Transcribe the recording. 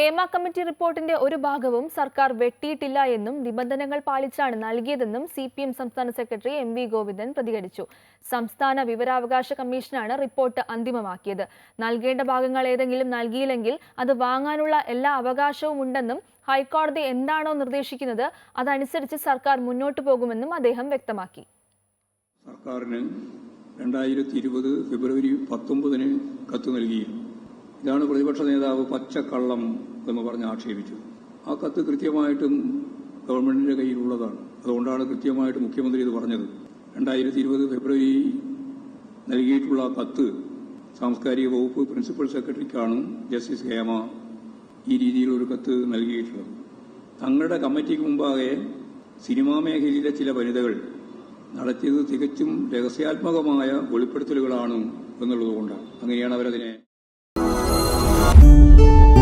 Hema committee റിപ്പോർട്ടിന്റെ ഒരു ഭാഗവും സർക്കാർ വെട്ടിയിട്ടില്ല എന്നും നിബന്ധനകൾ പാലിച്ചാണ് നൽകിയതെന്നും സി പി എം സംസ്ഥാന സെക്രട്ടറി എം വി ഗോവിന്ദൻ പ്രതികരിച്ചു. സംസ്ഥാന വിവരാവകാശ കമ്മീഷനാണ് റിപ്പോർട്ട് അന്തിമമാക്കിയത്. നൽകേണ്ട ഭാഗങ്ങൾ ഏതെങ്കിലും നൽകിയില്ലെങ്കിൽ അത് വാങ്ങാനുള്ള എല്ലാ അവകാശവും ഉണ്ടെന്നും ഹൈക്കോടതി എന്താണോ നിർദ്ദേശിക്കുന്നത് അതനുസരിച്ച് സർക്കാർ മുന്നോട്ടു പോകുമെന്നും അദ്ദേഹം വ്യക്തമാക്കി. സർക്കാരിന് രണ്ടായിരത്തി ഇരുപത് ഫെബ്രുവരി പത്തൊമ്പതിന് കത്ത് നൽകിയിരുന്നു. ഇതാണ് പ്രതിപക്ഷ നേതാവ് പച്ചക്കള്ളം എന്ന് പറഞ്ഞ് ആക്ഷേപിച്ചു. ആ കത്ത് കൃത്യമായിട്ടും ഗവൺമെന്റിന്റെ കയ്യിലുള്ളതാണ്. അതുകൊണ്ടാണ് കൃത്യമായിട്ട് മുഖ്യമന്ത്രി ഇത് പറഞ്ഞത്. രണ്ടായിരത്തി ഇരുപത് ഫെബ്രുവരി നൽകിയിട്ടുള്ള കത്ത് സാംസ്കാരിക വകുപ്പ് പ്രിൻസിപ്പൽ സെക്രട്ടറിക്കാണ് ജസ്റ്റിസ് ഹേമ ഈ രീതിയിലൊരു കത്ത് നൽകിയിട്ടുള്ളത്. തങ്ങളുടെ കമ്മിറ്റിക്ക് മുമ്പാകെ സിനിമാ മേഖലയിലെ ചില വനിതകൾ നടത്തിയത് തികച്ചും രഹസ്യാത്മകമായ വെളിപ്പെടുത്തലുകളാണ് എന്നുള്ളതുകൊണ്ടാണ്. അങ്ങനെയാണ് അവരതിനെ you